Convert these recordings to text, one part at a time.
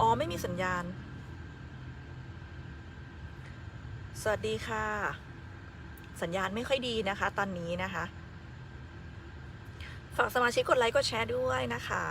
อ๋อ ไม่มีสัญญาณ สวัสดีค่ะ สัญญาณไม่ค่อยดีนะคะ ตอนนี้นะคะ ฝากสมาชิกกดไลค์กดแชร์ด้วยนะคะ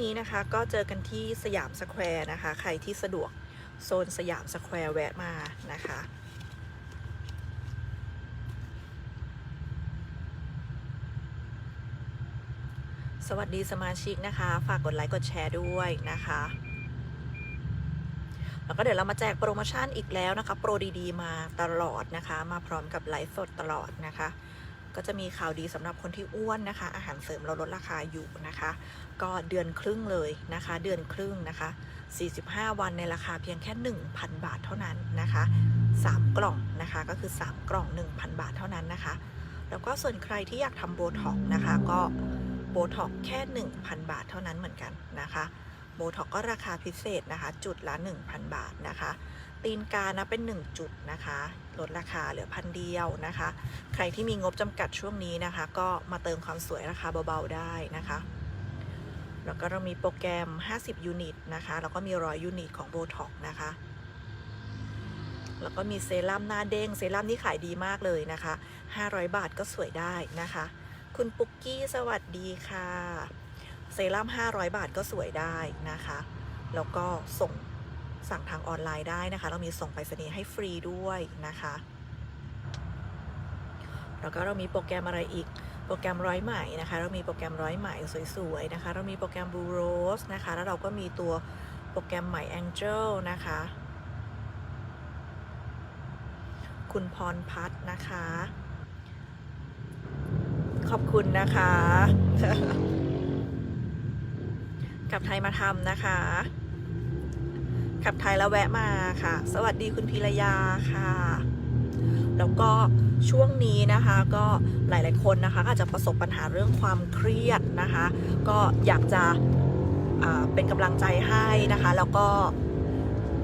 นี้นะคะก็เจอกันที่สยามสแควร์นะคะ ใครที่สะดวกโซนสยามสแควร์แวะมานะคะสวัสดีสมาชิกนะคะ ฝากกดไลค์กดแชร์ด้วยนะคะ แล้วก็เดี๋ยวเรามาแจกโปรโมชั่นอีกแล้วนะคะ โปรดีๆ มาตลอดนะคะ มาพร้อมกับไลฟ์สดตลอดนะคะ ก็จะมีข่าวดีสำหรับคนที่อ้วนนะคะ อาหารเสริมเราลดราคาอยู่นะคะ ก็เดือนครึ่งเลยนะคะ เดือนครึ่งนะคะ 45 วันในราคาเพียงแค่ 1,000 บาทเท่านั้นนะคะ 3 กล่องนะคะก็คือ 3 กล่อง 1,000 บาทเท่านั้นนะคะ แล้วก็ส่วนใครที่อยากทำโบท็อกนะคะ ก็โบท็อกแค่ 1,000 บาทเท่านั้นเหมือนกันนะคะโบท็อกก็ราคาพิเศษนะคะ จุดละ 1,000 บาทนะคะ ตีนกานะเป็น 1 จุดนะคะลดราคาเหลือพันเดียวนะคะ ใครที่มีงบจำกัดช่วงนี้นะคะ ก็มาเติมความสวยราคาเบาๆได้นะคะ แล้วก็เรามีโปรแกรม 50 ยูนิตนะคะ แล้วก็มี100ยูนิตของโบท็อกนะคะ แล้วก็มีเซรั่มหน้าเด้ง เซรั่มนี่ขายดีมากเลยนะคะ 500 บาทก็สวยได้นะคะ คุณปุกกี้สวัสดีค่ะ เซรั่ม 500 บาทก็สวยได้นะคะ แล้วก็ส่ง สั่งทางออนไลน์ได้นะคะ เรามีส่งไปรษณีย์ให้ฟรีด้วยนะคะ แล้วก็เรามีโปรแกรมอะไรอีกโปรแกรมร้อยไหม่นะคะ เรามีโปรแกรมร้อยไหม่สวยๆนะคะ เรามีโปรแกรม Blue Rose นะคะ แล้วเราก็มีตัวโปรแกรมไหม่ Angel นะคะ คุณพรพัฒน์นะคะ ขอบคุณนะคะ กับไทยมาทำนะคะ ขับไทยแล้วแวะมาค่ะ สวัสดีคุณพิรยาค่ะ แล้วก็ช่วงนี้นะคะก็หลาย ๆ คนนะคะก็อาจจะประสบปัญหาเรื่องความเครียดนะคะ ก็อยากจะเป็นกำลังใจให้นะคะ แล้วก็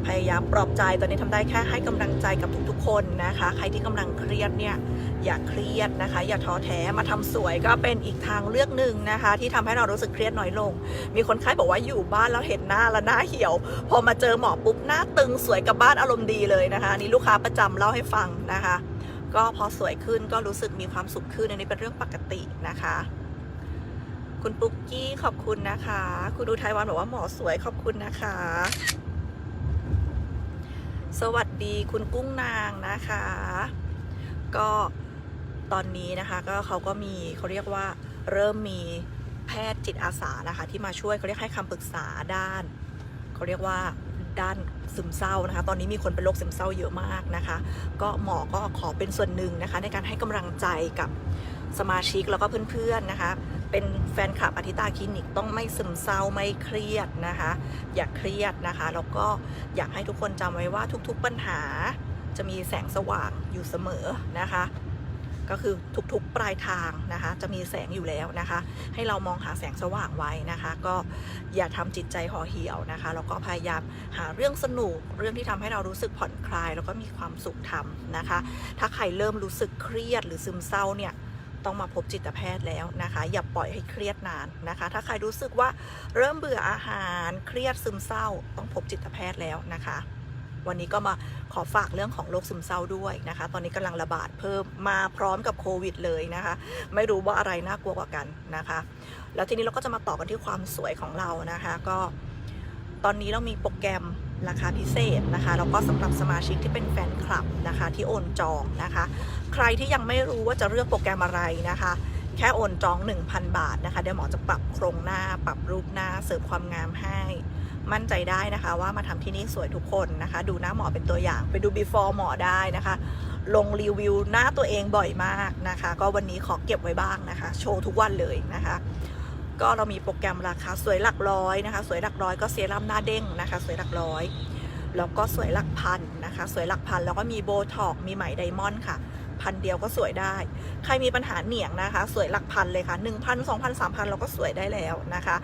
พยายามปลอบใจตอนนี้ทำได้แค่ให้กำลังใจกับทุกๆ คนนะคะ ใครที่กำลังเครียดเนี่ยอย่าเครียดนะคะ อย่าท้อแท้มาทำสวยก็เป็นอีกทางเลือกหนึ่งนะคะ ที่ทำให้เรารู้สึกเครียดน้อยลง มีคนไข้บอกว่าอยู่บ้านแล้วเห็นหน้าแล้วหน้าเหี่ยว พอมาเจอหมอปุ๊บหน้าตึงสวยกับบ้านอารมณ์ดีเลยนะคะนี่ลูกค้าประจำเล่าให้ฟังนะคะ ก็พอสวยขึ้นก็รู้สึกมีความสุขขึ้นอันนี้เป็นเรื่องปกตินะคะคุณปุ๊กกี้ขอบคุณนะคะ คุณอุทัยวันบอกว่าหมอสวยขอบคุณนะคะ สวัสดีคุณกุ้งนางนะคะ ก็ตอนนี้นะคะก็เขาก็มีเขาเรียกว่าเริ่มมีแพทย์จิตอาสานะคะ ที่มาช่วยเขาเรียกให้คำปรึกษาด้านเขาเรียกว่าด้านซึมเศร้านะคะ ตอนนี้มีคนเป็นโรคซึมเศร้าเยอะมากนะคะ ก็หมอก็ขอเป็นส่วนหนึ่งนะคะ ในการให้กำลังใจกับสมาชิกแล้วก็เพื่อนๆนะคะ เป็นแฟนคลับอธิตาคลินิกต้องไม่ซึมเศร้าไม่เครียดนะคะ อย่าเครียดนะคะแล้วก็อยากให้ทุกคนจำไว้ว่าทุกๆปัญหาจะมีแสงสว่างอยู่เสมอนะคะ ก็คือทุกๆปลายทางนะคะ จะมีแสงอยู่แล้วนะคะ ให้เรามองหาแสงสว่างไว้นะคะ ก็อย่าทำจิตใจห่อเหี่ยวนะคะแล้วก็พยายามหาเรื่องสนุกเรื่องที่ทำให้เรารู้สึกผ่อนคลาย แล้วก็มีความสุขทำนะคะ ถ้าใครเริ่มรู้สึกเครียดหรือซึมเศร้าเนี่ย ต้องมาพบจิตแพทย์แล้วนะคะ อย่าปล่อยให้เครียดนานนะคะ ถ้าใครรู้สึกว่าเริ่มเบื่ออาหารเครียดซึมเศร้า ต้องพบจิตแพทย์แล้วนะคะ วันนี้ก็มาขอฝากเรื่องของโรคซึมเศร้าด้วยนะคะ ตอนนี้กำลังระบาดเพิ่มมาพร้อมกับโควิดเลยนะคะ ไม่รู้ว่าอะไรน่ากลัวกว่ากันนะคะ แล้วทีนี้เราก็จะมาต่อกันที่ความสวยของเรานะคะ ก็ตอนนี้เรามีโปรแกรม ราคาพิเศษนะคะแล้วก็สำหรับสมาชิกที่เป็นแฟนคลับนะคะที่โอนจองนะคะ ใครที่ยังไม่รู้ว่าจะเลือกโปรแกรมอะไรนะคะ แค่โอนจอง 1,000 บาทนะคะเดี๋ยวหมอจะปรับโครงหน้า ปรับรูปหน้าเสริมความงามให้มั่นใจได้นะคะว่ามาทำที่นี่สวยทุกคนนะคะ ดูหน้าหมอเป็นตัวอย่าง ไปดู before หมอได้นะคะ ลงรีวิวหน้าตัวเองบ่อยมากนะคะ ก็วันนี้ขอเก็บไว้บ้างนะคะ โชว์ทุกวันเลยนะคะ ก็เรามีโปรแกรมราคาสวยหลักร้อยนะคะ สวยหลักร้อยก็เซรั่มหน้าเด้งนะคะ สวยหลักร้อย แล้วก็สวยหลักพันนะคะ สวยหลักพันแล้วก็มีโบท็อกมีไหมไดมอนด์ค่ะ พันเดียวก็สวยได้ ใครมีปัญหาเหนียงนะคะ สวยหลักพันเลยค่ะ 1,000 2,000 3,000เราก็สวยได้แล้วนะคะ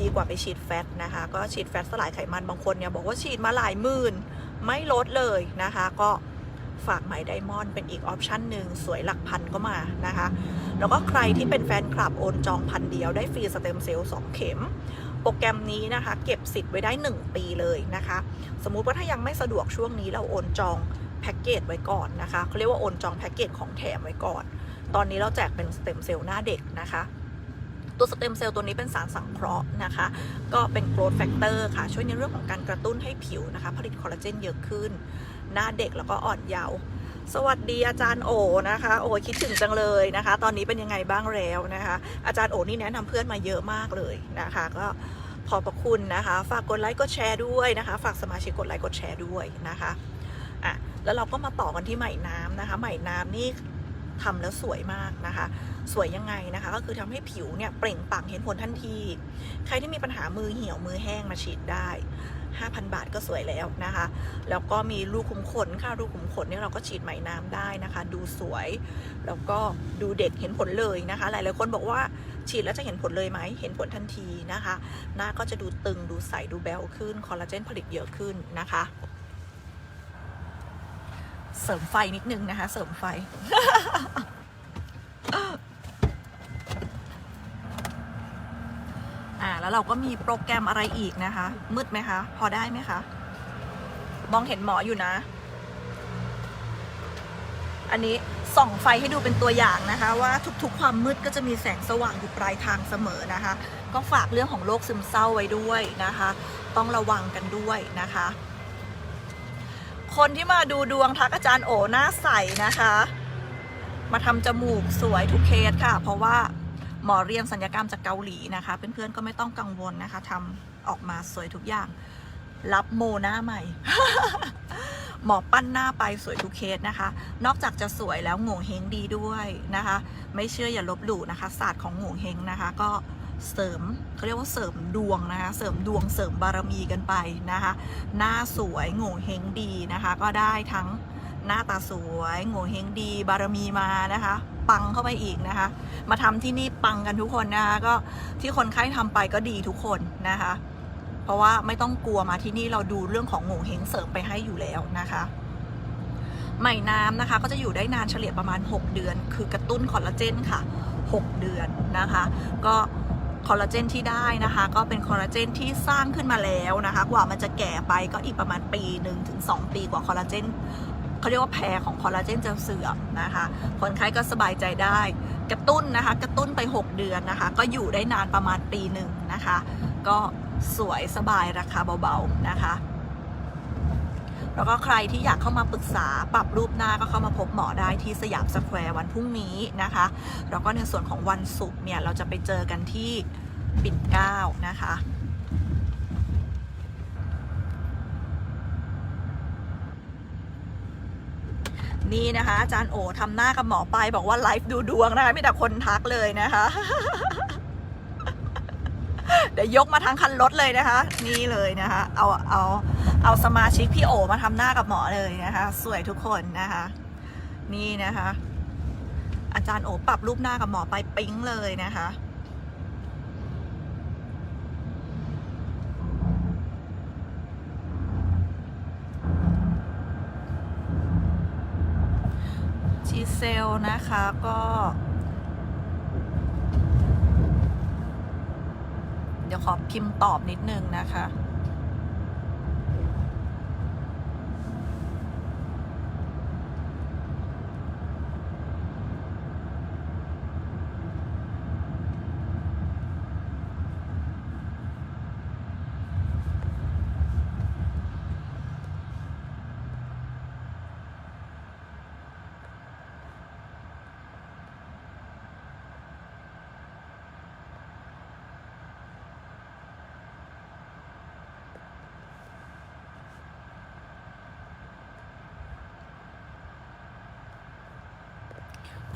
ดีกว่าไปฉีดแฟตนะคะ ก็ฉีดแฟตสลายไขมันบางคนเนี่ยบอกว่าฉีดมาหลายหมื่นไม่ลดเลยนะคะ ก็ ฝากไหมไดมอนด์เป็นอีกออปชันหนึ่งสวยหลักพันก็มานะคะ แล้วก็ใครที่เป็นแฟนคลับโอนจองพันเดียวได้ฟรีสเต็มเซลล์2เข็ม โปรแกรมนี้นะคะ เก็บสิทธิ์ไว้ได้ 1 ปีเลยนะคะ สมมุติว่าถ้ายังไม่สะดวกช่วงนี้เราโอนจองแพ็กเกจไว้ก่อนนะคะเขาเรียกว่าโอนจองแพ็กเกจของแถมไว้ก่อน ตอนนี้เราแจกเป็นสเต็มเซลล์หน้าเด็กนะคะตัวสเต็มเซลล์ตัวนี้เป็นสารสังเคราะห์นะคะ ก็เป็น growth factor ค่ะ ช่วยในเรื่องของการกระตุ้นให้ผิวนะคะ ผลิตคอลลาเจนเยอะขึ้น หน้าเด็กแล้วก็อ่อนเยาว์สวัสดีอาจารย์โอนะคะ โอคิดถึงจังเลยนะคะ ตอนนี้เป็นยังไงบ้างแล้วนะคะ อาจารย์โอนี่แนะนำเพื่อนมาเยอะมากเลยนะคะ ก็ขอบพระคุณนะคะ ฝากกดไลค์กดแชร์ด้วยนะคะ ฝากสมาชิกกดไลค์กดแชร์ด้วยนะคะอะแล้วเราก็มาต่อกันที่ไหม่น้ำนะคะไหม่น้ำนี่ทำแล้วสวยมากนะคะ สวยยังไงนะคะ ก็คือทำให้ผิวเนี่ยเปล่งปลั่งเห็นผลทันที ใครที่มีปัญหามือเหี่ยวมือแห้งมาฉีดได้ 5,000 บาทก็สวยแล้วนะคะ แล้วก็มีรูกขุมขนค่ะรูกขุมขนนี่เราก็ฉีดไหมน้ำได้นะคะ ดูสวย แล้วก็ดูเด็กเห็นผลเลยนะคะ หลายๆคนบอกว่าฉีดแล้วจะเห็นผลเลยไหมเห็นผลทันทีนะคะ หน้าก็จะดูตึงดูใสดูแบวขึ้นคอลลาเจนผลิตเยอะขึ้นนะคะ เสริมไฟนิดนึงนะคะ เสริมไฟ อ่า แล้วเราก็มีโปรแกรมอะไรอีกนะคะ มืดไหมคะ พอได้ไหมคะ มองเห็นหมออยู่นะ อันนี้ส่องไฟให้ดูเป็นตัวอย่างนะคะ ว่าทุกๆ ความมืดก็จะมีแสงสว่างอยู่ปลายทางเสมอนะคะ ก็ฝากเรื่องของโรคซึมเศร้าไว้ด้วยนะคะ ต้องระวังกันด้วยนะคะ คนที่มาดูดวงทักอาจารย์โอหน้าใสนะคะ มาทำจมูกสวยทุกเคสค่ะ เพราะว่า หมอเรียนสัญญกรรมจากเกาหลีนะคะ เพื่อนๆก็ไม่ต้องกังวลนะคะทำออกมาสวยทุกอย่าง รับโมหน้าใหม่ หมอปั้นหน้าไปสวยทุกเคสนะคะ นอกจากจะสวยแล้วโง่เฮงดีด้วยนะคะ ไม่เชื่ออย่าลบหลู่นะคะ ศาสตร์ของโง่เฮงนะคะ ก็เสริมเขาเรียกว่าเสริมดวงนะคะ เสริมดวงเสริมบารมีกันไปนะคะ หน้าสวยโง่เฮงดีนะคะ ก็ได้ทั้งหน้าตาสวยโง่เฮงดี บารมีมานะคะ ปังเข้าไปอีกนะคะ มาทำที่นี่ปังกันทุกคนนะคะก็ที่คนไข้ทำไปก็ดีทุกคนนะคะ เพราะว่าไม่ต้องกลัวมาที่นี่เราดูเรื่องของโง่เฮงเสริมไปให้อยู่แล้วนะคะไหม่น้ำนะคะก็จะอยู่ได้นานเฉลี่ยประมาณ 6 เดือน คือกระตุ้นคอลลาเจนค่ะ 6 เดือนนะคะ ก็คอลลาเจนที่ได้นะคะ ก็เป็นคอลลาเจนที่สร้างขึ้นมาแล้วนะคะ กว่ามันจะแก่ไปก็อีกประมาณปีหนึ่งถึง2ปีกว่าคอลลาเจน เขาเรียกว่าแพรของคอลลาเจนจะเสื่อมนะคะคนไข้ก็สบายใจได้ กระตุ้นนะคะกระตุ้นไป 6 เดือนนะคะ ก็อยู่ได้นานประมาณปีหนึ่งนะคะ ก็สวยสบายราคาเบาๆนะคะแล้วก็ใครที่อยากเข้ามาปรึกษาปรับรูปหน้าก็เข้ามาพบหมอได้ที่สยามสแควร์วันพรุ่งนี้นะคะ แล้วก็ในส่วนของวันศุกร์เนี่ยเราจะไปเจอกันที่ปิ่นเกล้านะคะ นี่นะคะอาจารย์โอทำหน้ากับหมอไปบอกว่าไลฟ์ดูดวงนะคะไม่แต่คนทักเลยนะคะ เดี๋ยวยกมาทั้งคันรถเลยนะคะ นี่เลยนะคะ เอาเอาเอาสมาชิกพี่โอมาทำหน้ากับหมอเลยนะคะ สวยทุกคนนะคะ นี่นะคะ อาจารย์โอปรับรูปหน้ากับหมอไปปิ๊งเลยนะคะ ลนะคะก็ เดี๋ยวขอพิมพ์ตอบนิดนึงนะคะ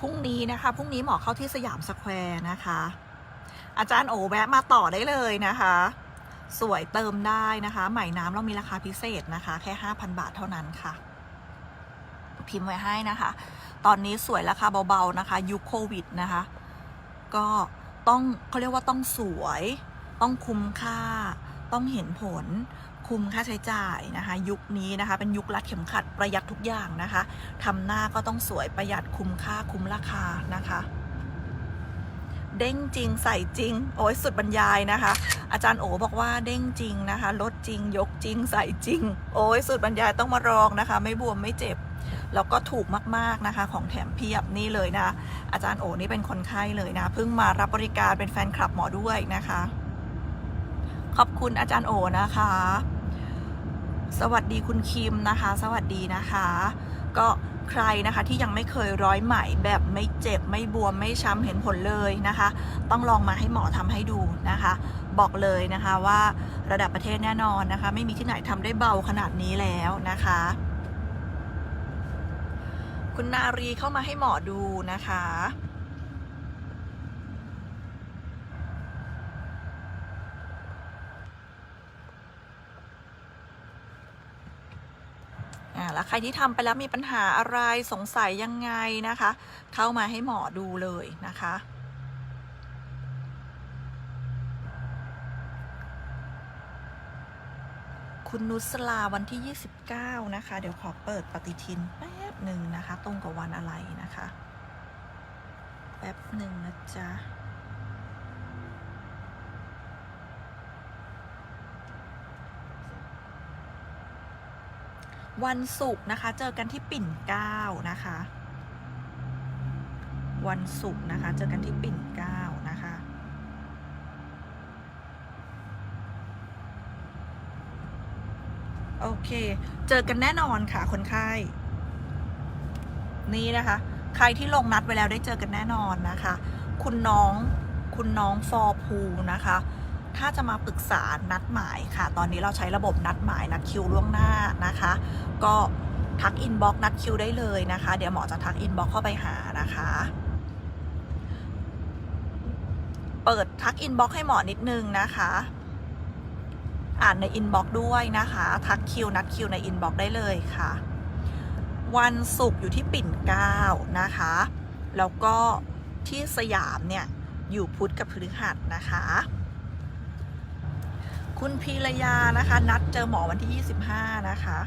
พรุ่งนี้นะคะพรุ่งนี้หมอเข้าที่สยามสแควร์นะคะ อาจารย์โอแวะมาต่อได้เลยนะคะ สวยเติมได้นะคะใหม่น้ำเรามีราคาพิเศษนะคะ แค่ 5,000 บาทเท่านั้นค่ะ พิมพ์ไว้ให้นะคะ ตอนนี้สวยราคาเบาๆนะคะยุคโควิดนะคะ ก็ต้องเขาเรียกว่าต้องสวย ต้องคุ้มค่า ต้องเห็นผล คุ้มค่าใช้จ่ายนะคะ ยุคนี้นะคะ เป็นยุครัดเข็มขัดประหยัดทุกอย่างนะคะทำหน้าก็ต้องสวยประหยัดคุ้มค่าคุ้มราคานะคะเด้งจริงใส่จริง โอ้ยสุดบรรยายนะคะ อาจารย์โอบอกว่าเด้งจริงนะคะลดจริง ยกจริง ใส่จริง โอ้ยสุดบรรยายต้องมาลองนะคะ ไม่บวมไม่เจ็บ แล้วก็ถูกมากๆนะคะ ของแถมเพียบนี่เลยนะ อาจารย์โอนี่เป็นคนไข้เลยนะเพิ่งมารับบริการเป็นแฟนคลับหมอด้วยนะคะ ขอบคุณอาจารย์โอนะคะ สวัสดีคุณคิมนะคะ สวัสดีนะคะ ก็ใครนะคะที่ยังไม่เคยร้อยไหมแบบไม่เจ็บไม่บวมไม่ช้ำเห็นผลเลยนะคะ ต้องลองมาให้หมอทำให้ดูนะคะ บอกเลยนะคะว่าระดับประเทศแน่นอนนะคะ ไม่มีที่ไหนทำได้เบาขนาดนี้แล้วนะคะ คุณนารีเข้ามาให้หมอดูนะคะ แล้วใครที่ทำไปแล้วมีปัญหาอะไรสงสัยยังไงนะคะ เข้ามาให้หมอดูเลยนะคะคุณนุสลาวันที่ 29 นะคะ เดี๋ยวขอเปิดปฏิทินแป๊บหนึ่งนะคะ ตรงกับวันอะไรนะคะ แป๊บหนึ่งนะจ๊ะ วันศุกร์นะคะ เจอกันที่ปิ่นเกล้านะคะ วันศุกร์นะคะ เจอกันที่ปิ่นเกล้านะคะ โอเค เจอกันแน่นอนค่ะ คนไข้ นี่นะคะ ใครที่ลงนัดไว้แล้วได้เจอกันแน่นอนนะคะ คุณน้องคุณน้องฟอร์พูนะคะ ถ้าจะมาปรึกษานัดหมายค่ะ ตอนนี้เราใช้ระบบนัดหมายนัดคิวล่วงหน้านะคะ ก็ทักอินบ็อกนัดคิวได้เลยนะคะ เดี๋ยวหมอจะทักอินบ็อกเข้าไปหานะคะ เปิดทักอินบ็อกให้หมอนิดนึงนะคะ อ่านในอินบ็อกด้วยนะคะ ทักคิวนัดคิวในอินบ็อกได้เลยค่ะ วันศุกร์อยู่ที่ปิ่นเกล้านะคะ แล้วก็ที่สยามเนี่ยอยู่พุธกับพฤหัสนะคะ คุณพีรยานะคะ นัดเจอหมอวันที่ 25 นะคะ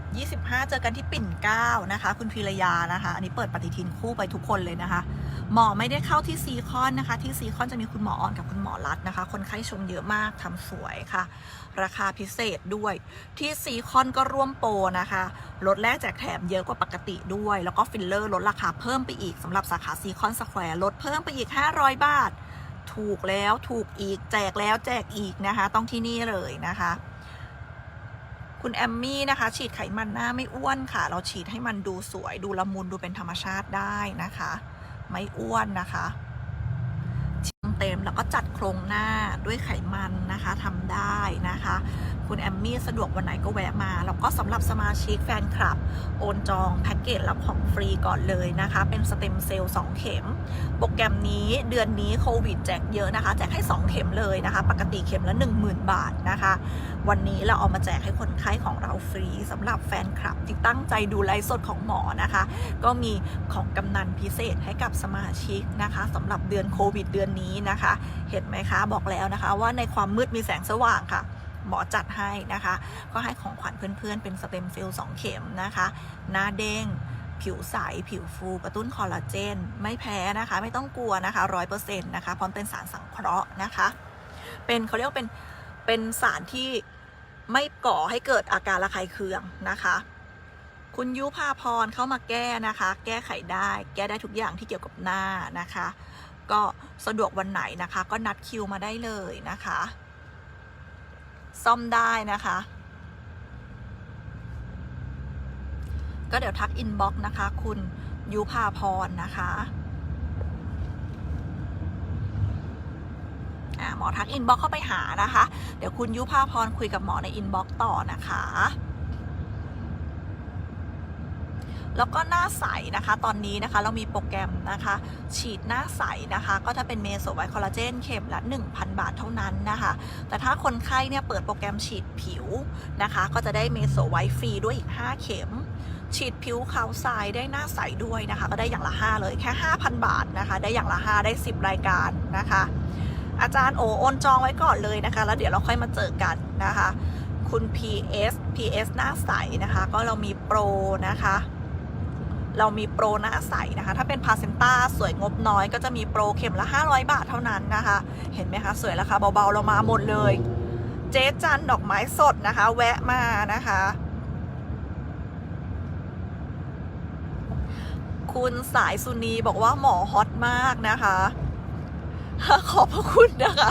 25 เจอกันที่ปิ่นเกล้านะคะ คุณพีรยานะคะ อันนี้เปิดปฏิทินคู่ไปทุกคนเลยนะคะ หมอไม่ได้เข้าที่ซีคอนนะคะ ที่ซีคอนจะมีคุณหมออ่อนกับคุณหมอรัดนะคะ คนไข้ชมเยอะมากทำสวยค่ะ ราคาพิเศษด้วย ที่ซีคอนก็ร่วมโปรนะคะลดแลกแจกแถมเยอะกว่าปกติด้วย แล้วก็ฟิลเลอร์ลดราคาเพิ่มไปอีกสำหรับสาขาซีคอนสแควร์ลดเพิ่มไปอีก 500 บาท ถูกแล้วถูกอีกแจกแล้วแจกอีกนะคะ ต้องที่นี่เลยนะคะ คุณแอมมี่นะคะ ฉีดไขมันหน้าไม่อ้วนค่ะ เราฉีดให้มันดูสวย ดูละมุนดูเป็นธรรมชาติได้นะคะ ไม่อ้วนนะคะชิมเต็มแล้วก็จัดโครงหน้าด้วยไขมันนะคะทำได้นะคะ คุณแอมมี่สะดวกวันไหนก็แวะมา แล้วก็สำหรับสมาชิกแฟนคลับ โอนจองแพ็กเกจรับของฟรีก่อนเลยนะคะ เป็นสเต็มเซลล์2เข็ม โปรแกรมนี้เดือนนี้โควิดแจกเยอะนะคะ แจกให้ 2 เข็มเลยนะคะ ปกติเข็มละ 10,000 บาทนะคะ วันนี้เราเอามาแจกให้คนไข้ของเราฟรีสำหรับแฟนคลับที่ตั้งใจดูไลฟ์สดของหมอนะคะ ก็มีของกำนันพิเศษให้กับสมาชิกนะคะสำหรับเดือนโควิดเดือนนี้นะคะ เห็นไหมคะบอกแล้วนะคะว่าในความมืดมีแสงสว่างค่ะ หมอจัดให้นะคะ ก็ให้ของขวัญเพื่อนๆ เป็นสเต็มเซลล์2เข็มนะคะ หน้าเด้ง ผิวใส ผิวฟูกระตุ้นคอลลาเจน ไม่แพ้นะคะ ไม่ต้องกลัวนะคะร้อยเปอร์เซ็นต์นะคะพร้อมเป็นสารสังเคราะห์นะคะ เป็นเขาเรียกว่าเป็น เป็นสารที่ไม่ก่อให้เกิดอาการระคายเคืองนะคะคุณยุพาพรเข้ามาแก้นะคะ แก้ไขได้ แก้ได้ทุกอย่างที่เกี่ยวกับหน้านะคะ ก็สะดวกวันไหนนะคะ ก็นัดคิวมาได้เลยนะคะ ซ่อมได้นะคะ ก็เดี๋ยวทักอินบ็อกซ์นะคะ คุณยุพาพรนะคะหมอทักอินบ็อกเข้าไปหานะคะ เดี๋ยวคุณยุพาพรคุยกับหมอในอินบ็อกต่อนะคะ แล้วก็หน้าใสนะคะ ตอนนี้นะคะเรามีโปรแกรมนะคะ ฉีดหน้าใสนะคะ ก็จะเป็นเมโซไวท์คอลลาเจนเข็มละ 1,000 บาทเท่านั้นนะคะ แต่ถ้าคนไข้เนี่ยเปิดโปรแกรมฉีดผิวนะคะ ก็จะได้เมโซไวท์ฟรีด้วยอีก 5 เข็ม ฉีดผิวขาวใสได้หน้าใสด้วยนะคะ ก็ได้อย่างละ 5 เลยแค่ 5,000 บาทนะคะ ได้อย่างละ 5 ได้ 10 รายการนะคะ อาจารย์โอโอนจองไว้ก่อนเลยนะคะ แล้วเดี๋ยวเราค่อยมาเจอกันนะคะ คุณ PS PS หน้าใสนะคะ ก็เรามีโปรนะคะ เรามีโปรหน้าใสนะคะ ถ้าเป็นพาเซนต้าสวยงบน้อยก็จะมีโปรเข็มละ 500 บาทเท่านั้นนะคะ เห็นไหมคะ สวยราคาเบาๆ เรามาหมดเลย เจ๊จันดอกไม้สดนะคะ แวะมานะคะ คุณสายสุนีบอกว่าหมอฮอตมากนะคะ ขอบพระคุณนะคะ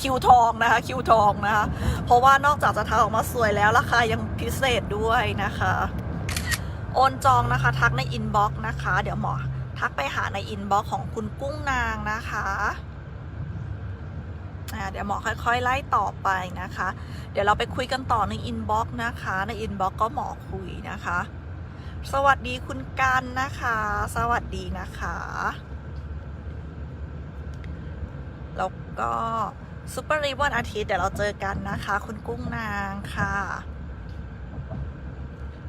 คิวทองนะคะ คิวทองนะคะ เพราะว่านอกจากจะทำออกมาสวยแล้วราคายังพิเศษด้วยนะคะ โอนจองนะคะทักในอินบ็อกซ์นะคะ เดี๋ยวหมอทักไปหาในอินบ็อกซ์ของคุณกุ้งนางนะคะเดี๋ยวหมอค่อยๆไล่ต่อไปนะคะ เดี๋ยวเราไปคุยกันต่อในอินบ็อกซ์นะคะ ในอินบ็อกซ์ก็หมอคุยนะคะ สวัสดีคุณกันนะคะ สวัสดีนะคะ แล้วก็ซูเปอร์รีวันอาทิตย์เดี๋ยวเราเจอกันนะคะ คุณกุ้งนางค่ะ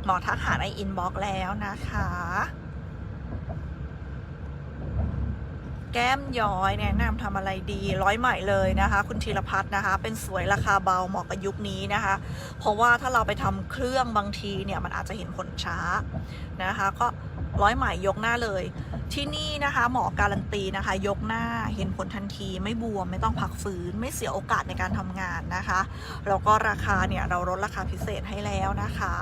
หมอทักหาในอินบ็อกแล้วนะคะ แก้มย้อยแนะนำทำอะไรดีร้อยใหม่เลยนะคะ คุณธีรพัฒน์นะคะ เป็นสวยราคาเบาเหมาะกับยุคนี้นะคะ เพราะว่าถ้าเราไปทำเครื่องบางทีเนี่ยมันอาจจะเห็นผลช้านะคะ ก็ร้อยใหม่ยกหน้าเลย ที่นี่นะคะหมอการันตีนะคะ ยกหน้าเห็นผลทันทีไม่บวมไม่ต้องพักฟื้น ไม่เสียโอกาสในการทำงานนะคะแล้วก็ราคาเนี่ยเราลดราคาพิเศษให้แล้วนะคะ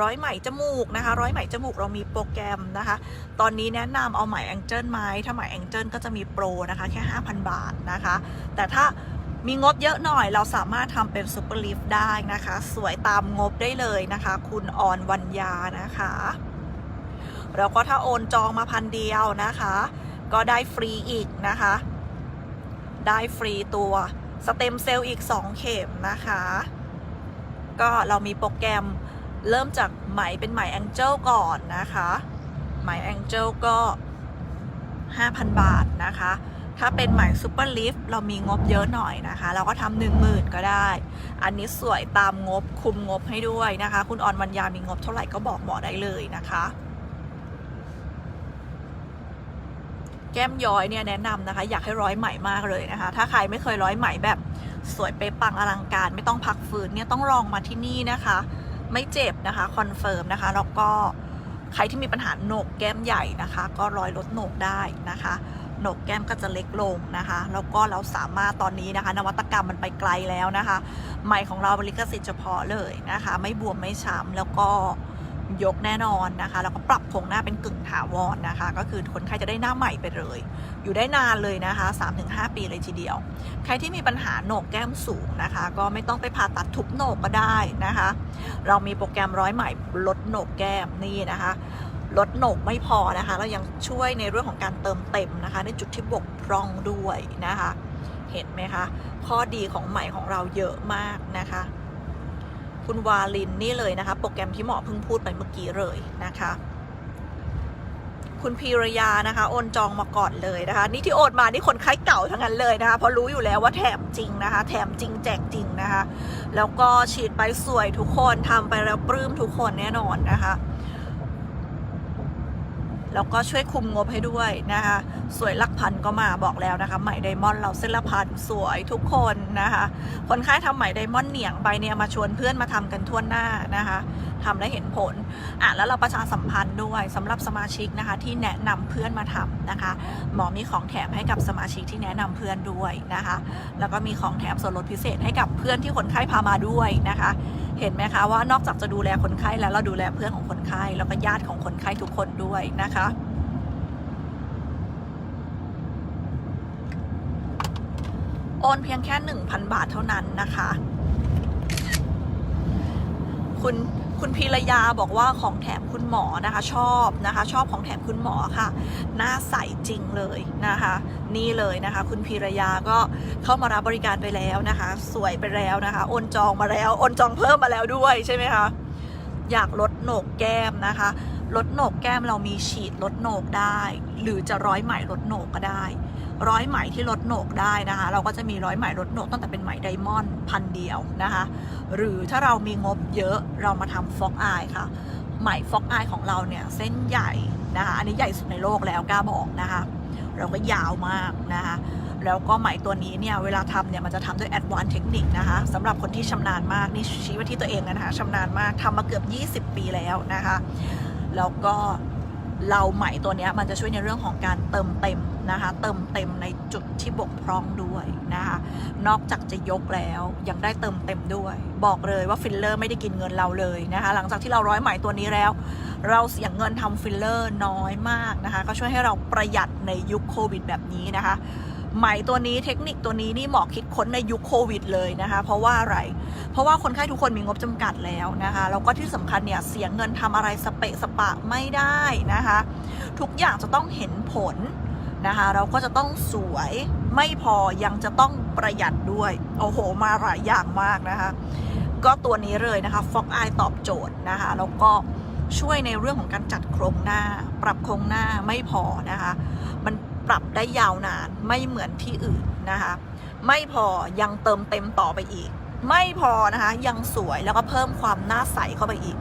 ร้อยไหมจมูกนะคะ ร้อยไหมจมูกเรามีโปรแกรมนะคะ ตอนนี้แนะนำเอาไหมแองเจิลไหมถ้าไหมแองเจิลก็จะมีโปรนะคะแค่ 5,000 บาทนะคะ แต่ถ้ามีงบเยอะหน่อยเราสามารถทำเป็นซูเปอร์ลิฟต์ได้นะคะ สวยตามงบได้เลยนะคะ คุณออนวัญญานะคะแล้วก็ถ้าโอนจองมาพันเดียวนะคะ ก็ได้ฟรีอีกนะคะ ได้ฟรีตัวสเต็มเซลล์อีก 2 เข็มนะคะ ก็เรามีโปรแกรม เริ่มจากไหมเป็นไหมแองเจิลก่อนนะคะ ไหมแองเจิลก็ 5,000 บาทนะคะ ถ้าเป็นไหมซูเปอร์ลิฟต์เรามีงบเยอะหน่อยนะคะ เราก็ทำหนึ่งหมื่นก็ได้ อันนี้สวยตามงบคุมงบให้ด้วยนะคะ คุณออนวัญญามีงบเท่าไหร่ก็บอกหมอได้เลยนะคะแก้มย้อยเนี่ยแนะนำนะคะ อยากให้ร้อยไหมมากเลยนะคะ ถ้าใครไม่เคยร้อยไหมแบบสวยไปะปังอลังการ ไม่ต้องพักฟื้นเนี่ยต้องลองมาที่นี่นะคะ ไม่เจ็บนะคะคอนเฟิร์มนะคะแล้วก็ใครที่มีปัญหาโหนกแก้มใหญ่นะคะ ก็ร้อยลดโหนกได้นะคะโหนกแก้มก็จะเล็กลงนะคะแล้วก็เราสามารถตอนนี้นะคะ นวัตกรรมมันไปไกลแล้วนะคะไหมของเราบริกสิทธิ์เฉพาะเลยนะคะ ไม่บวมไม่ช้ำแล้วก็ ยกแน่นอนนะคะ แล้วก็ปรับโครงหน้าเป็นกึ่งถาวรนะคะ ก็คือคนไข้จะได้หน้าใหม่ไปเลย อยู่ได้นานเลยนะคะ 3-5 ปีเลยทีเดียว ใครที่มีปัญหาโหนกแก้มสูงนะคะ ก็ไม่ต้องไปผ่าตัดทุบโหนกก็ได้นะคะ เรามีโปรแกรมร้อยใหม่ลดโหนกแก้มนี่นะคะลดโหนกไม่พอนะคะ เรายังช่วยในเรื่องของการเติมเต็มนะคะ ในจุดที่บกพร่องด้วยนะคะ เห็นไหมคะ ข้อดีของใหม่ของเราเยอะมากนะคะ คุณวาลินนี่เลยนะคะ โปรแกรมที่หมอเพิ่งพูดไปเมื่อกี้เลยนะคะ คุณพีรยานะคะ โอนจองมาก่อนเลยนะคะ นี่ที่โอนมานี่คนไข้เก่าทั้งนั้นเลยนะคะเพราะรู้อยู่แล้วว่าแถมจริงนะคะ แถมจริงแจกจริงนะคะ แล้วก็ฉีดไปสวยทุกคนทำไปแล้วปลื้มทุกคนแน่นอนนะคะ แล้วก็ช่วยคุมงบให้ด้วยนะคะ สวยลักพันก็มาบอกแล้วนะคะไหมไดมอนด์เราเส้นละพันสวยทุกคนนะคะ คนไข้ทำไหมไดมอนด์เหนียงไปเนี่ยมาชวนเพื่อนมาทำกันทั่วหน้านะคะทำแล้วเห็นผลอะแล้วเราประชาสัมพันธ์ด้วยสำหรับสมาชิกนะคะ ที่แนะนำเพื่อนมาทำนะคะ หมอมีของแถมให้กับสมาชิกที่แนะนำเพื่อนด้วยนะคะ แล้วก็มีของแถมส่วนลดพิเศษให้กับเพื่อนที่คนไข้พามาด้วยนะคะ เห็นไหมคะว่านอกจากจะดูแลคนไข้แล้วเราดูแลเพื่อนของคนไข้แล้วก็ญาติของคนไข้ทุกคนด้วยนะคะโอนเพียงแค่ 1,000 บาทเท่านั้นนะคะ คุณคุณพีรยาบอกว่าของแถมคุณหมอนะคะ ชอบนะคะ ชอบของแถมคุณหมอค่ะ หน้าใสจริงเลยนะคะ นี่เลยนะคะ คุณพีรยาก็เข้ามารับบริการไปแล้วนะคะ สวยไปแล้วนะคะโอนจองมาแล้วโอนจองเพิ่มมาแล้วด้วยใช่ไหมคะอยากลดโหนกแก้มนะคะลดโหนกแก้มเรามีฉีดลดโหนกได้ หรือจะร้อยไหมลดโหนกก็ได้ ร้อยไหมที่ลดโหนกได้นะคะ เราก็จะมีร้อยไหมลดโหนกตั้งแต่เป็นไหมไดมอนด์พันเดียวนะคะ หรือถ้าเรามีงบเยอะเรามาทำฟอกอายค่ะ ไหมฟอกอายของเราเนี่ยเส้นใหญ่นะคะ อันนี้ใหญ่สุดในโลกแล้วกล้าบอกนะคะ เราก็ยาวมากนะคะแล้วก็ไหมตัวนี้เนี่ยเวลาทำเนี่ยมันจะทำด้วยแอดวานเทคนิคนะคะสำหรับคนที่ชำนาญมากนี่ชี้ว่าที่ตัวเองนะคะชำนาญมากทำมาเกือบ 20 ปีแล้วนะคะ แล้วก็ เราใหม่ตัวนี้มันจะช่วยในเรื่องของการเติมเต็มนะคะ เติมเต็มในจุดที่บกพร่องด้วยนะคะ นอกจากจะยกแล้วยังได้เติมเต็มด้วย บอกเลยว่าฟิลเลอร์ไม่ได้กินเงินเราเลยนะคะ หลังจากที่เราร้อยใหม่ตัวนี้แล้ว เราเสียงเงินทำฟิลเลอร์น้อยมากนะคะ ก็ช่วยให้เราประหยัดในยุคโควิดแบบนี้นะคะ ไหมตัวนี้เทคนิคตัวนี้นี่หมอคิดค้นในยุคโควิดเลยนะคะ เพราะว่าอะไร เพราะว่าคนไข้ทุกคนมีงบจำกัดแล้วนะคะแล้วก็ที่สำคัญเนี่ยเสียเงินทำอะไรสเปะสปะไม่ได้นะคะ ทุกอย่างจะต้องเห็นผลนะคะเราก็จะต้องสวยไม่พอยังจะต้องประหยัดด้วยโอ้โหมาหลายอย่างมากนะคะ ก็ตัวนี้เลยนะคะฟอกอายตอบโจทย์นะคะแล้วก็ช่วยในเรื่องของการจัดโครงหน้า ปรับโครงหน้าไม่พอนะคะ มัน ปรับได้ยาวนานไม่เหมือนที่อื่นนะคะ ไม่พอยังเติมเต็มต่อไปอีก ไม่พอนะคะยังสวยแล้วก็เพิ่มความหน้าใสเข้าไปอีก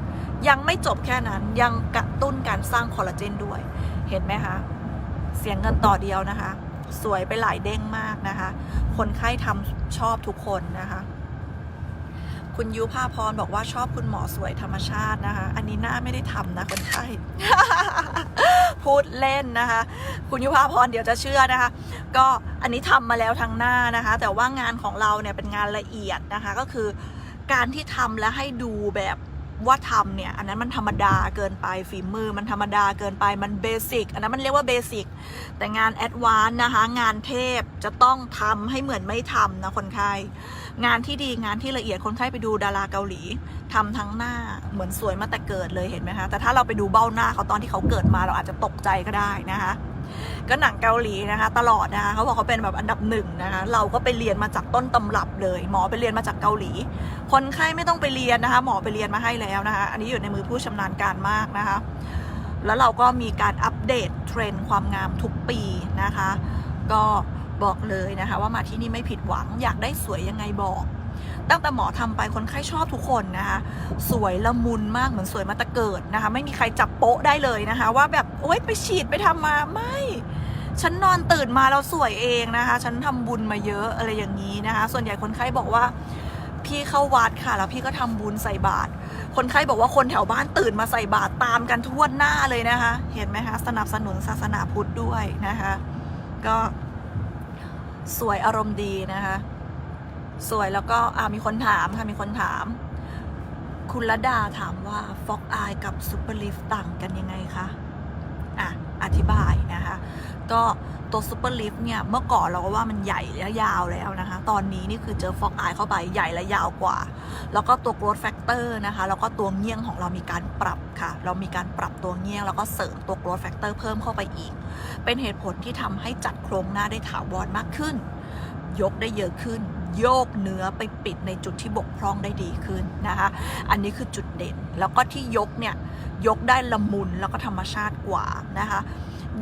ยังไม่จบแค่นั้นยังกระตุ้นการสร้างคอลลาเจนด้วย เห็นไหมคะเสียงเงินต่อเดียวนะคะ สวยไปหลายเด้งมากนะคะ คนไข้ทำชอบทุกคนนะคะ คุณยุภาพรบอกว่าชอบคุณหมอสวยธรรมชาตินะคะ อันนี้หน้าไม่ได้ทำนะคนไข้พูดเล่นนะคะ คุณยุภาพรเดี๋ยวจะเชื่อนะคะ ก็อันนี้ทำมาแล้วทางหน้านะคะ แต่ว่างานของเราเนี่ยเป็นงานละเอียดนะคะ ก็คือการที่ทำแล้วให้ดูแบบ ว่าทำเนี่ย อันนั้นมันธรรมดาเกินไปฝีมือ มันธรรมดาเกินไปมันเบสิกอันนั้นมันเรียกว่าเบสิกแต่งานแอดวานซ์นะคะ งานเทพจะต้องทำให้เหมือนไม่ทำนะคนไข้งานที่ดีงานที่ละเอียดคนไข้ไปดูดาราเกาหลีทำทั้งหน้าเหมือนสวยมาแต่เกิดเลยเห็นไหมคะแต่ถ้าเราไปดูเบ้าหน้าเขาตอนที่เขาเกิดมาเราอาจจะตกใจก็ได้นะคะ ก็หนังเกาหลีนะคะ ตลอดนะคะเขาบอกเขาเป็นแบบอันดับหนึ่งนะคะ เราก็ไปเรียนมาจากต้นตำรับเลย หมอไปเรียนมาจากเกาหลี คนไข้ไม่ต้องไปเรียนนะคะ หมอไปเรียนมาให้แล้วนะคะ อันนี้อยู่ในมือผู้ชำนาญการมากนะคะ แล้วเราก็มีการอัปเดตเทรนด์ความงามทุกปีนะคะ ก็บอกเลยนะคะ ว่ามาที่นี่ไม่ผิดหวังอยากได้สวยยังไงบอก ตั้งแต่หมอทำไปคนไข้ชอบทุกคนนะคะ สวยละมุนมากเหมือนสวยมาต่เกิดนะคะ ไม่มีใครจับโป๊ะได้เลยนะคะ ว่าแบบโอ๊ยไปฉีดไปทำมาไม่ฉันนอนตื่นมาแล้วสวยเองนะคะ ฉันทำบุญมาเยอะอะไรอย่างนี้นะคะ ส่วนใหญ่คนไข้บอกว่าพี่เข้าวัดค่ะ แล้วพี่ก็ทำบุญใส่บาตรคนไข้บอกว่าคนแถวบ้านตื่นมาใส่บาตรตามกันทั่วหน้าเลยนะคะ เห็นไหมคะสนับสนุนศาสนาพุทธด้วยนะคะ ก็สวยอารมณ์ดีนะคะ สวยแล้วก็มีคนถามค่ะมีคนถาม คุณระดาถามว่าฟอกอายกับซูเปอร์ลิฟต่างกันยังไงคะอะอธิบายนะคะ ก็ตัวซูเปอร์ลิฟเนี่ยเมื่อก่อนเราก็ว่ามันใหญ่และยาวแล้วนะคะ ตอนนี้นี่คือเจอฟอกอายเข้าไปใหญ่และยาวกว่า แล้วก็ตัว growth factor นะคะ แล้วก็ตัวเงี้ยงของเรามีการปรับค่ะ เรามีการปรับตัวเงี้ยง แล้วก็เสริมตัว growth factor เพิ่มเข้าไปอีก เป็นเหตุผลที่ทำให้จัดโครงหน้าได้ถาวรมากขึ้น ยกได้เยอะขึ้น โยกเนื้อไปปิดในจุดที่บกพร่องได้ดีขึ้นนะคะ อันนี้คือจุดเด่น แล้วก็ที่ยกเนี่ยยกได้ละมุนแล้วก็ธรรมชาติกว่านะคะ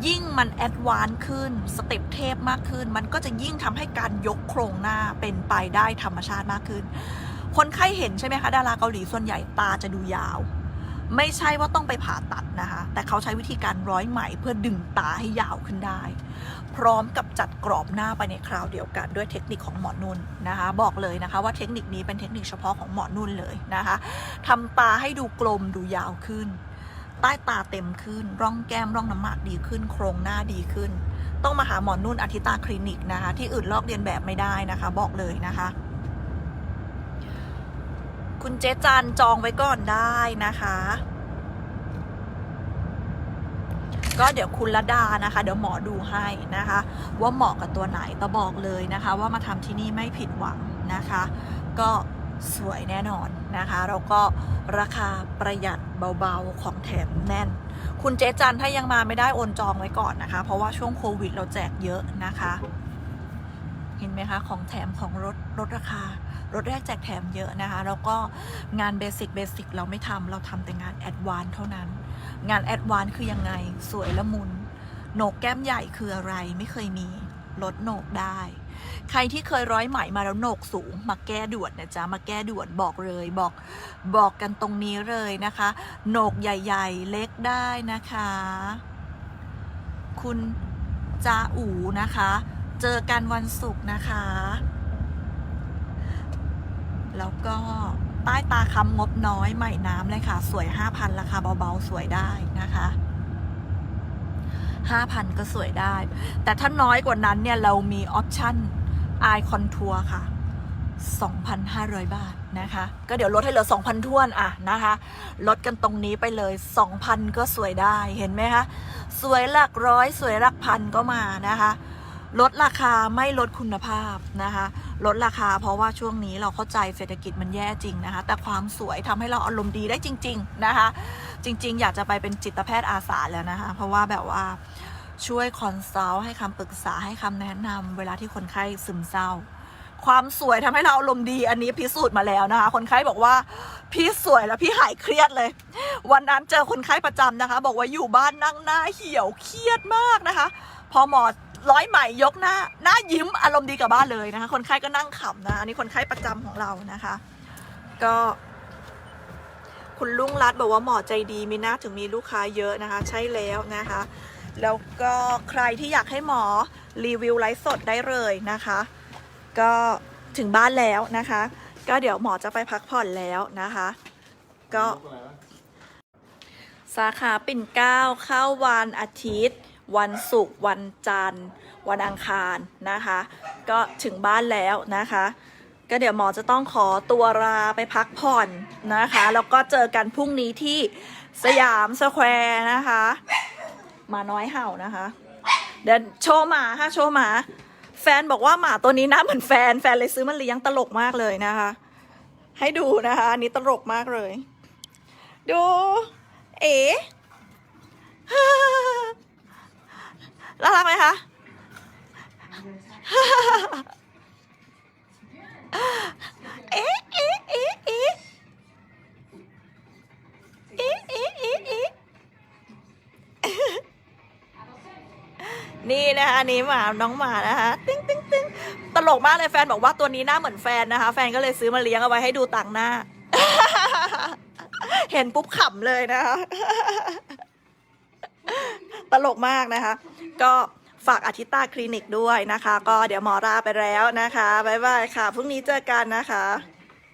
ยิ่งมันแอดวานซ์ขึ้น สเต็ปเทพมากขึ้น มันก็จะยิ่งทำให้การยกโครงหน้าเป็นไปได้ธรรมชาติมากขึ้น คนไข้เห็นใช่ไหมคะ ดาราเกาหลีส่วนใหญ่ตาจะดูยาว ไม่ใช่ว่าต้องไปผ่าตัดนะคะ แต่เขาใช้วิธีการร้อยไหมเพื่อดึงตาให้ยาวขึ้นได้ พร้อมกับจัดกรอบหน้าไปในคราวเดียวกันด้วยเทคนิคของหมอนุ่นนะคะ บอกเลยนะคะว่าเทคนิคนี้เป็นเทคนิคเฉพาะของหมอนุ่นเลยนะคะทำตาให้ดูกลมดูยาวขึ้น ใต้ตาเต็มขึ้น ร่องแก้มร่องน้ำหมากดีขึ้น โครงหน้าดีขึ้น ต้องมาหาหมอนุ่นอาทิตาคลินิกนะคะ ที่อื่นลอกเรียนแบบไม่ได้นะคะ บอกเลยนะคะคุณเจ๊จันจองไว้ก่อนได้นะคะ ก็เดี๋ยวคุณระดานะคะ เดี๋ยวหมอดูให้นะคะ ว่าเหมาะกับตัวไหนแต่บอกเลยนะคะ ว่ามาทำที่นี่ไม่ผิดหวังนะคะ ก็สวยแน่นอนนะคะแล้วก็ราคาประหยัดเบาๆของแถมแน่น คุณเจ๊จันถ้ายังมาไม่ได้โอนจองไว้ก่อนนะคะ เพราะว่าช่วงโควิดเราแจกเยอะนะคะ เห็นไหมคะ ของแถมของลดลดราคาลดแรกแจกแถมเยอะนะคะ แล้วก็งานเบสิกเบสิกเราไม่ทำเราทำแต่งานแอดวานเท่านั้น งานแอดวานคือยังไง สวยละมุนโหนกแก้มใหญ่คืออะไรไม่เคยมี ลดโหนกได้ ใครที่เคยร้อยไหมมาแล้วโหนกสูง มาแก้ด่วนนะจ๊ะ มาแก้ด่วนบอกเลยบอกบอกกันตรงนี้เลยนะคะโหนกใหญ่ ๆ เล็กได้นะคะ คุณจาอูนะคะ เจอกันวันศุกร์นะคะ แล้วก็ ใต้ตาคำงบน้อยใหม่น้ำเลยค่ะ สวย 5,000 ราคาเบาๆ สวยได้นะคะ5,000 ก็สวยได้ แต่ถ้าน้อยกว่านั้นเนี่ย เรามีออปชั่น Eye Contour ค่ะ 2,500 บาทนะคะ ก็เดี๋ยวลดให้เหลือ 2,000ท้วนอะนะคะ ลดกันตรงนี้ไปเลย 2,000 ก็สวยได้เห็นไหมคะ สวยหลักร้อย สวยหลักพันก็มานะคะ ลดราคาไม่ลดคุณภาพนะคะ ลดราคาเพราะว่าช่วงนี้เราเข้าใจเศรษฐกิจมันแย่จริงนะคะ แต่ความสวยทำให้เราอารมณ์ดีได้จริง ๆนะคะ จริง ๆ อยากจะไปเป็นจิตแพทย์อาสาแล้วนะคะ เพราะว่าแบบว่าช่วยคอนซัลท์ให้คำปรึกษาให้คำแนะนำเวลาที่คนไข้ซึมเศร้า ความสวยทำให้เราอารมณ์ดีอันนี้พิสูจน์มาแล้วนะคะ คนไข้บอกว่าพี่สวยแล้วพี่หายเครียดเลย วันนั้นเจอคนไข้ประจำนะคะ บอกว่าอยู่บ้านนั่งหน้าเหี่ยวเครียดมากนะคะ พอหมอ ร้อยไหม่ยกหน้า หน้ายิ้มอารมณ์ดีกลับบ้านเลยนะคะ คนไข้ก็นั่งขำนะ อันนี้คนไข้ประจำของเรานะคะ ก็ คุณลุงรัตบอกว่าหมอใจดีมีหน้าถึงมีลูกค้าเยอะนะคะ ใช่แล้วนะคะ แล้วก็ใครที่อยากให้หมอรีวิวไลฟ์สดได้เลยนะคะ ก็ถึงบ้านแล้วนะคะ ก็เดี๋ยวหมอจะไปพักผ่อนแล้วนะคะ ก็ สาขาปิ่นเกล้าเข้าวันอาทิตย์ วันศุกร์วันจันทร์ วันอังคารนะคะ ก็ถึงบ้านแล้วนะคะ ก็เดี๋ยวหมอจะต้องขอตัวลาไปพักผ่อนนะคะ แล้วก็เจอกันพรุ่งนี้ที่สยามสแควร์นะคะหมาน้อยเห่านะคะ เดี๋ยวโชว์หมาค่ะโชว์หมา แฟนบอกว่าหมาตัวนี้น้าเหมือนแฟนแฟนเลยซื้อมาเลี้ยงตลกมากเลยนะคะ ให้ดูนะคะอันนี้ตลกมากเลย ดู เอ๋ น่ารักไหมคะเอ๊ะเอ๊ะเอ๊ะเอ๊ะเอ๊ะเอ๊ะเอ๊ะเอ๊ะนี่นะคะอันนี้หมาน้องหมานะคะติ้งติ้งติ้งตลกมากเลยแฟนบอกว่าตัวนี้หน้าเหมือนแฟนนะคะ แฟนก็เลยซื้อมาเลี้ยงเอาไว้ให้ดูต่างหน้า เห็นปุ๊บขำเลยนะคะ ตลกมากนะคะ ก็ฝากอาทิตาคลินิกด้วยนะคะ ก็เดี๋ยวหมอลาไปแล้วนะคะ บ๊ายบายค่ะ พรุ่งนี้เจอกันนะคะ